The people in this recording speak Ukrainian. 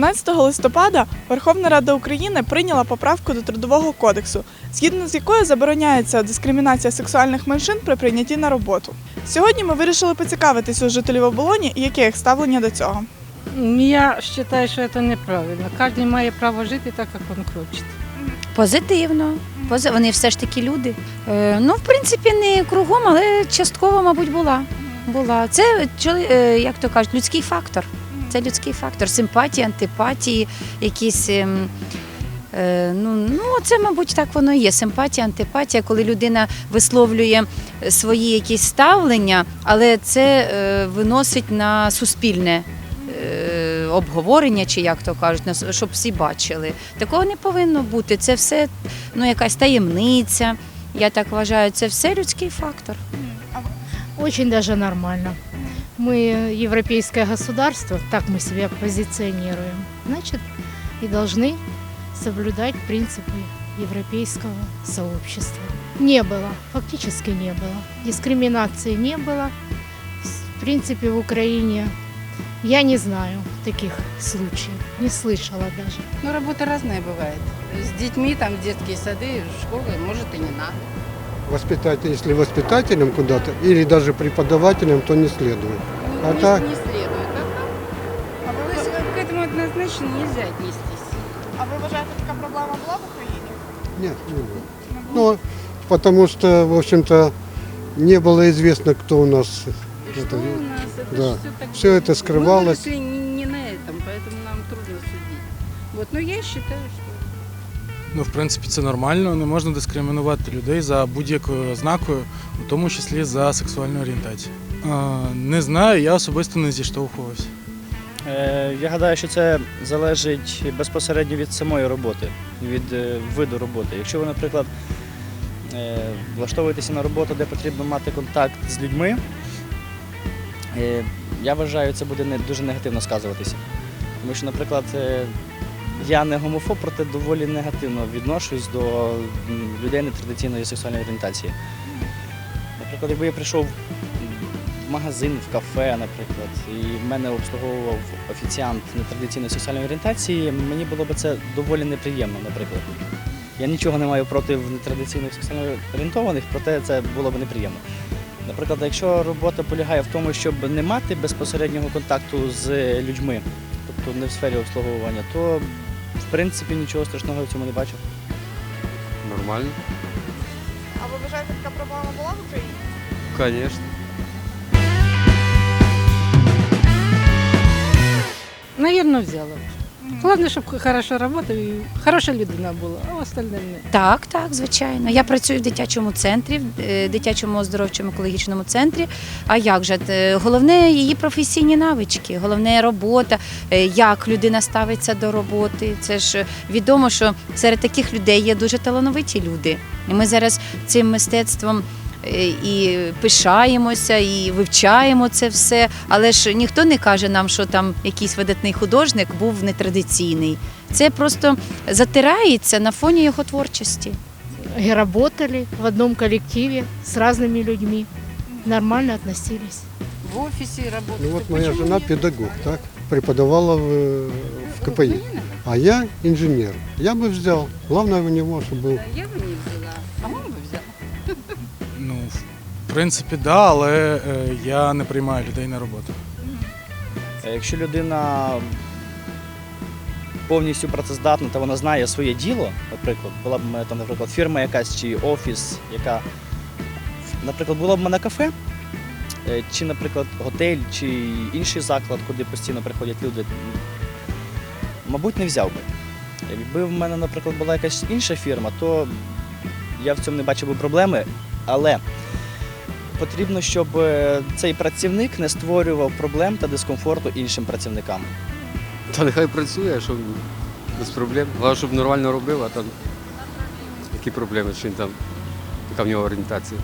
12 листопада Верховна Рада України прийняла поправку до Трудового кодексу, згідно з якою забороняється дискримінація сексуальних меншин при прийнятті на роботу. Сьогодні ми вирішили поцікавитись у жителів оболоні, яке їх ставлення до цього. Я вважаю, що це неправильно. Кожен має право жити так, як він хоче. Позитивно. Вони все ж таки люди. Е, ну, в принципі, не кругом, але частково, мабуть, була. була. Це е, як то кажуть, людський фактор. Це людський фактор. Симпатії, антипатії, якісь. ем, е, Ну, ну, це, мабуть, так воно і є. Симпатія, антипатія, коли людина висловлює свої якісь ставлення, але це е, виносить на суспільне е, обговорення, чи як то кажуть, щоб всі бачили. Такого не повинно бути. Це все ну, якась таємниця. Я так вважаю, це все людський фактор. Очень даже нормально. Мы европейское государство, так мы себя позиционируем, значит, и должны соблюдать принципы европейского сообщества. Не было, фактически не было. Дискриминации не было. В принципе, в Украине я не знаю таких случаев, не слышала даже. Ну, работа разная бывает. С детьми, там, детские сады, школы, может, и не надо. Воспитатель, если воспитателем куда-то или даже преподавателем, то не следует. А не, так? не следует. А то- То есть к этому однозначно нельзя отнестись. А ви вважаєте, така проблема була в Україні? Нет, не было. Ну, потому что, в общем-то, не было известно, кто у нас. Что это, у нас? Это да. ж всё так... Все это Мы скрывалось. выросли не, не на этом, поэтому нам трудно судить. Вот, но я считаю, что Ну, в принципі, це нормально. Не можна дискримінувати людей за будь-якою ознакою, у тому числі за сексуальну орієнтацію. Не знаю, я особисто не зіштовхувався. Е, Я гадаю, що це залежить безпосередньо від самої роботи, від е, виду роботи. Якщо ви, наприклад, е, влаштовуєтеся на роботу, де потрібно мати контакт з людьми, я вважаю, це буде дуже негативно сказуватися. Тому що, наприклад, я не гомофоб, проте доволі негативно відношусь до людей нетрадиційної сексуальної орієнтації. Наприклад, якби я прийшов в магазин, в кафе, наприклад, і мене обслуговував офіціант нетрадиційної сексуальної орієнтації, мені було б це доволі неприємно, наприклад. Я нічого не маю проти нетрадиційних сексуально орієнтованих, проте це було б неприємно. Наприклад, якщо робота полягає в тому, щоб не мати безпосереднього контакту з людьми, тобто не в сфері обслуговування, то в принципі нічого страшного в цьому не бачив. Нормально, А ви вважаєте, така проблема була в Україні? Звісно. Наверное, взяла. Б. Главное, чтобы хорошо работал и хорошая людина була, а остальне не. Так, так, звичайно. Я працюю в дитячому центрі, в е, дитячому оздоровчому екологічному центрі. А як же? Е, Головне її професійні навички, головне робота, е, як людина ставиться до роботи. Це ж відомо, що серед таких людей є дуже талановиті люди. І ми зараз цим мистецтвом. е, І пишаємося, і вивчаємо це все, але ж ніхто не каже нам, що там якийсь видатний художник був нетрадиційний. Це просто затирається на фоні його творчості. И работали в одном коллективе с разными людьми, нормально относились. В офисе работать. Ну вот моя жена педагог, так, преподавала в, в КПИ, а я инженер. Я бы взял. Главное у него, чтобы был Я бы не Ну, в принципі, так, да, але е, я не приймаю людей на роботу. Е, Якщо людина повністю працездатна та вона знає своє діло, наприклад, була б там, наприклад, фірма якась чи офіс, яка, наприклад, була б мене кафе, е, чи, наприклад, готель, чи інший заклад, куди постійно приходять люди, мабуть, не взяв би. Якби в мене, наприклад, була якась інша фірма, то я в цьому не бачив би проблеми, але потрібно, щоб е, цей працівник не створював проблем та дискомфорту іншим працівникам. Та нехай працює, що без проблем. Головне, щоб нормально робив, а там які проблеми, що там, яка в нього орієнтація.